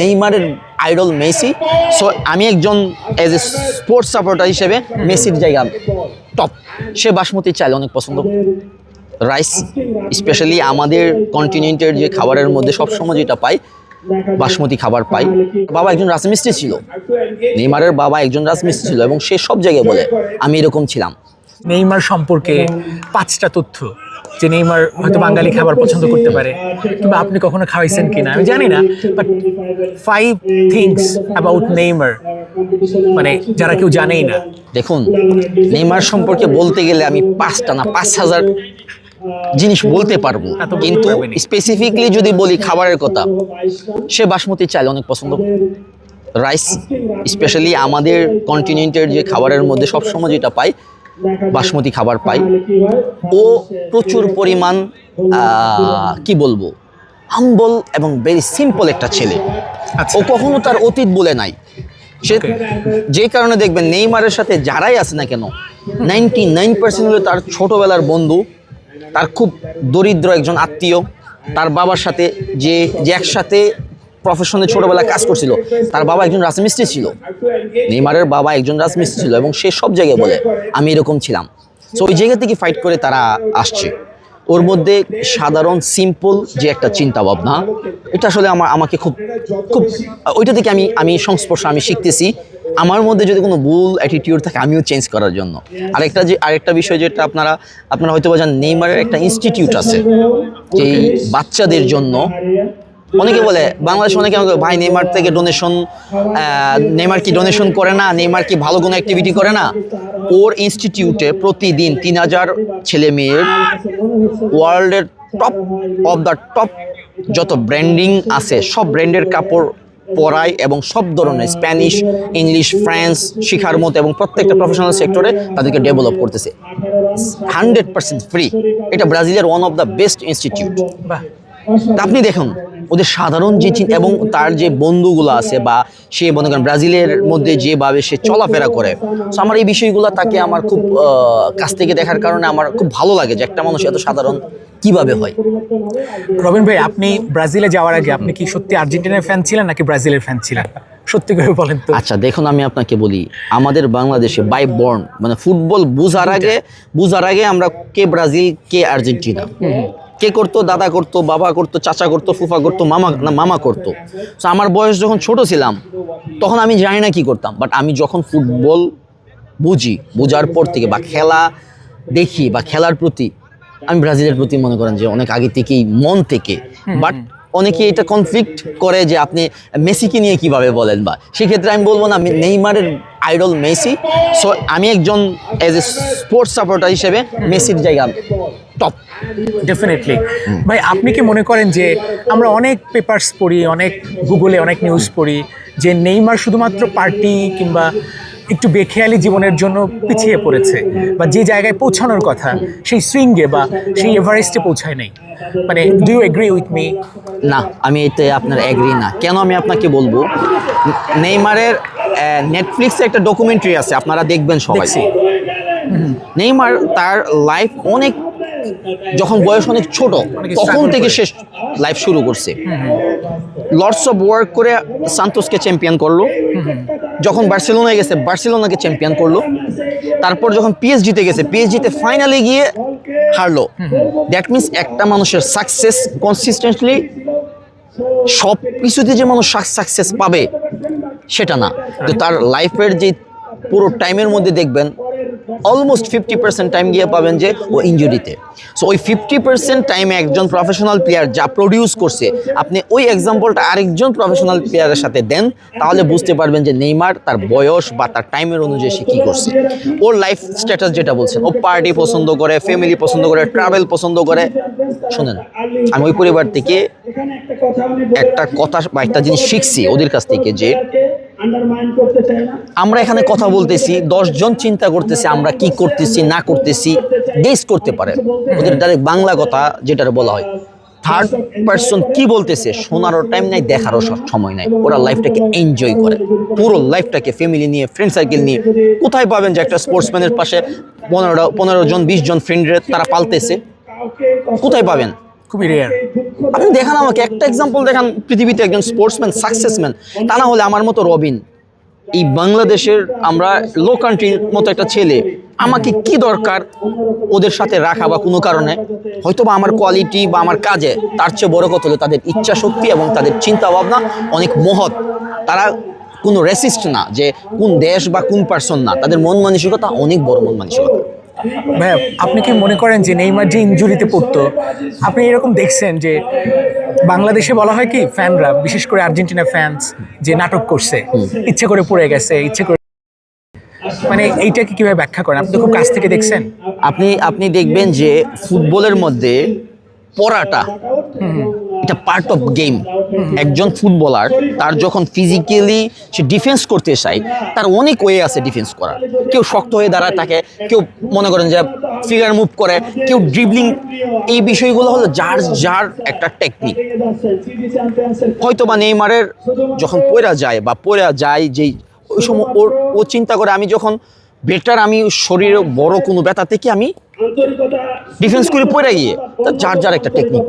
নেইমারের idol Messi. So আমি একজন এজ এ স্পোর্টস সাপোর্টার হিসেবে মেসির জায়গা টপ সে বাসমতি চাইলে অনেক পছন্দ। রাইস স্পেশালি আমাদের কন্টিনেন্টের যে খাবারের মধ্যে সবসময় যেটা পাই বাসমতি খাবার পাই। বাবা একজন রাজমিস্ত্রি ছিল। নেইমারের বাবা একজন রাজমিস্ত্রি ছিল এবং সে সব জায়গায় বলে আমি এরকম ছিলাম। নেইমার সম্পর্কে পাঁচটা তথ্য। যে নেইমার হয়তো বাঙালি খাবার পছন্দ করতে পারে কিংবা আপনি কখনো খাওয়াইছেন কিনা আমি জানি না but five things about Neymar মানে যারা কেউ জানেই না দেখুন নেইমার সম্পর্কে বলতে গেলে আমি পাঁচটা না পাঁচ হাজার জিনিস বলতে পারব কিন্তু। স্পেসিফিকলি যদি বলি খাবারের কথা সে বাসমতি চাইলে অনেক পছন্দ রাইস স্পেশালি আমাদের কন্টিনেন্টের যে খাবারের মধ্যে সবসময় যেটা পাই বাসমতি খাবার পাই। ও প্রচুর পরিমাণ কি বলব? হাম্বল এবং ভেরি সিম্পল একটা ছেলে। আচ্ছা। ও কখনো তার অতীত বলে নাই। সে যে কারণে দেখবেন নেইমারের সাথে যারাই আছে না কেন নাইনটি নাইন পার্সেন্ট হলো তার ছোটোবেলার বন্ধু তার খুব দরিদ্র একজন আত্মীয় তার বাবার সাথে যে যে একসাথে প্রফেশনে ছোটবেলায় কাজ করছিল। তার বাবা একজন রাজমিস্ত্রি ছিল। নেইমারের বাবা একজন রাজমিস্ত্রি ছিল এবং সে সব জায়গায় বলে, আমি এরকম ছিলাম। সো ওই জায়গা থেকে ফাইট করে তারা আসছে। ওর মধ্যে সাধারণ সিম্পল যে একটা চিন্তা ভাবনা এটা আসলে আমার, আমাকে খুব খুব, ওইটা থেকে আমি আমি সংস্পর্শ আমি শিখতেছি। আমার মধ্যে যদি কোনো ভুল অ্যাটিটিউড থাকে, আমিও চেঞ্জ করার জন্য। আরেকটা যে, আরেকটা বিষয় যেটা আপনারা আপনারা হয়তো বা জানেন, নেইমারের একটা ইনস্টিটিউট আছে। যেই বাচ্চাদের জন্য অনেকে বলে, বাংলাদেশে অনেকে আমাকে, ভাই, নেইমার থেকে ডোনেশন নেইমার কি ডোনেশন করে না? নেইমার কি ভালো কোনো অ্যাক্টিভিটি করে না? ওর ইনস্টিটিউটে প্রতিদিন তিন হাজার ছেলে মেয়ের ওয়ার্ল্ডের টপ অফ দ্য টপ যত ব্র্যান্ডিং আছে, সব ব্র্যান্ডের কাপড় পরায় এবং সব ধরনের স্প্যানিশ ইংলিশ ফ্রান্স শিখার মতো এবং প্রত্যেকটা প্রফেশনাল সেক্টরে তাদেরকে ডেভেলপ করতেছে। হান্ড্রেড পার্সেন্ট ফ্রি এটা ব্রাজিলের one of the best institute আপনি দেখুন ওদের সাধারণ যে এবং তার যে বন্ধুগুলো আছে বা সে মনে করেন ব্রাজিলের মধ্যে যেভাবে সে চলাফেরা করে তো আমার এই বিষয়গুলো তাকে আমার খুব কাছ থেকে দেখার কারণে আমার খুব ভালো লাগে যে একটা মানুষ এত সাধারণ কীভাবে হয়। রবিন ভাই আপনি ব্রাজিলে যাওয়ার আগে আপনি কি সত্যি আর্জেন্টিনার ফ্যান ছিলেন নাকি ব্রাজিলের ফ্যান ছিলেন? সত্যি করে বলেন তো। আচ্ছা দেখুন আমি আপনাকে বলি আমাদের বাংলাদেশে বাই বর্ন মানে ফুটবল বুঝার আগে বুঝার আগে আমরা কে ব্রাজিল কে আর্জেন্টিনা। কে করতো দাদা করতো বাবা করতো চাচা করতো ফুফা করতো মামা না মামা করতো। তো আমার বয়স যখন ছোট ছিলাম তখন আমি জানি না কি করতাম। বাট আমি যখন ফুটবল বুঝি বোঝার পর থেকে বা খেলা দেখি বা খেলার প্রতি আমি ব্রাজিলের প্রতি মনে করেন যে অনেক আগে থেকেই মন থেকে। বাট অনেকে এটা কনফ্লিক্ট করে যে আপনি মেসিকে নিয়ে কীভাবে বলেন বা সেক্ষেত্রে আমি বলব না নেইমারের আইডল মেসি। সো আমি একজন এজ এ স্পোর্টস সাপোর্টার হিসেবে মেসির জায়গা টপ ডেফিনেটলি ভাই আপনি কি মনে করেন যে আমরা অনেক পেপার্স পড়ি অনেক গুগলে অনেক নিউজ পড়ি যে নেইমার শুধুমাত্র পার্টি কিংবা একটু বেখেয়ালি জীবনের জন্য পিছিয়ে পড়েছে বা যে জায়গায় পৌঁছানোর কথা সেই সুইঙ্গে বা সেই এভারেস্টে পৌঁছায় নাই? মানে do you agree with me না আমি এতে আপনার এগ্রি না। কেন আমি আপনাকে বলব? নেইমারের নেটফ্লিক্সে একটা ডকুমেন্টারি আছে আপনারা দেখবেন সবাই। নেইমার তার লাইফ অনেক যখন বয়স অনেক ছোট তখন থেকে। সে লাইফ শুরু করছে। লর্ডস অফ ওয়ার্ক করে সান্তোসকে চ্যাম্পিয়ন করল। যখন বার্সেলোনায় গেছে বার্সেলোনাকে চ্যাম্পিয়ন করল। তারপর যখন পিএসজিতে গেছে পিএসজিতে ফাইনালে গিয়ে হারলো। দ্যাট মিনস একটা মানুষের সাকসেস কনসিস্টেন্টলি সব কিছুতে যে মানুষ সাকসেস পাবে সেটা না। তো তার লাইফের যে পুরো টাইমের মধ্যে দেখবেন অলমোস্ট ফিফটি পার্সেন্ট টাইম গিয়ে পাবেন যে ও ইঞ্জুরিতে সো ওই ফিফটি পার্সেন্ট টাইমে একজন প্রফেশনাল প্লেয়ার যা প্রডিউস করছে, আপনি ওই এক্সাম্পলটা আরেকজন প্রফেশনাল প্লেয়ারের সাথে দেন, তাহলে বুঝতে পারবেন যে নেইমার তার বয়স বা তার টাইমের অনুযায়ী সে কী করছে। ওর লাইফ স্ট্যাটাস যেটা বলছেন, ও পার্টি পছন্দ করে ফ্যামিলি পছন্দ করে ট্রাভেল পছন্দ করে। শোনেন, আমি ওই পরিবার থেকে একটা কথা বা একটা জিনিস শিখছি ওদের কাছ থেকে যে আমরা এখানে কথা বলতেছি জন চিন্তা করতেছি আমরা কি করতেছি, না করতেছি গেস করতে পারে। ওদের ডাইরেক্ট বাংলা কথা যেটা বলা হয় থার্ড পার্সন কি বলতেছে শোনারও টাইম নাই, দেখারও স- সময় নাই। ওরা লাইফটাকে এনজয় করে। পুরো লাইফটাকে ফ্যামিলি নিয়ে ফ্রেন্ড সার্কেল নিয়ে। কোথায় পাবেন যে একটা স্পোর্টসম্যানের পাশে পনেরো পনেরো জন, বিশ জন ফ্রেন্ডের তারা পালতেছে? কোথায় পাবেন? খুবই রেয়ার আপনি দেখান আমাকে একটা এক্সাম্পল দেখান পৃথিবীতে একজন স্পোর্টসম্যান সাকসেসম্যান তা না হলে আমার মতো রবিন এই বাংলাদেশের আমরা লো কান্ট্রির মতো একটা ছেলে আমাকে কি দরকার ওদের সাথে রাখা বা কোনো কারণে? হয়তো বা আমার কোয়ালিটি বা আমার কাজে তার চেয়ে বড় কথা হলো তাদের ইচ্ছা শক্তি এবং তাদের চিন্তা ভাবনা অনেক মহৎ। তারা কোনো রেসিস্ট না যে কোন দেশ বা কোন পার্সন না তাদের মন মানসিকতা অনেক বড় মন মানসিকতা। ভাইয়া আপনি কি মনে করেন যে নেইমার যে ইঞ্জুরিতে পড়তো আপনি এরকম দেখছেন যে বাংলাদেশে বলা হয় কি ফ্যানরা বিশেষ করে আর্জেন্টিনা ফ্যান্স যে নাটক করছে ইচ্ছে করে পড়ে গেছে ইচ্ছে করে মানে এইটাকে কীভাবে ব্যাখ্যা করেন? আপনি তো খুব কাছ থেকে দেখছেন। আপনি আপনি দেখবেন যে ফুটবলের মধ্যে পড়াটা এটা পার্ট অফ গেম একজন ফুটবলার তার যখন ফিজিক্যালি সে ডিফেন্স করতে চায়, তার অনেক ওয়ে আছে ডিফেন্স করার। কেউ শক্ত হয়ে দাঁড়ায় থাকে কেউ মনে করেন যে ফিগার মুভ করে, কেউ ড্রিবলিং এই বিষয়গুলো হলো যার যার একটা টেকনিক হয়তো বা নেইমারের যখন পড়া যায় বা পড়া যায় যেই ওই সময় ওর, ও চিন্তা করে আমি যখন বেটার আমি শরীরে বড় কোনো ব্যথা থেকে আমি ডিফেন্স করে পড়ে গিয়ে, তা যার যার একটা টেকনিক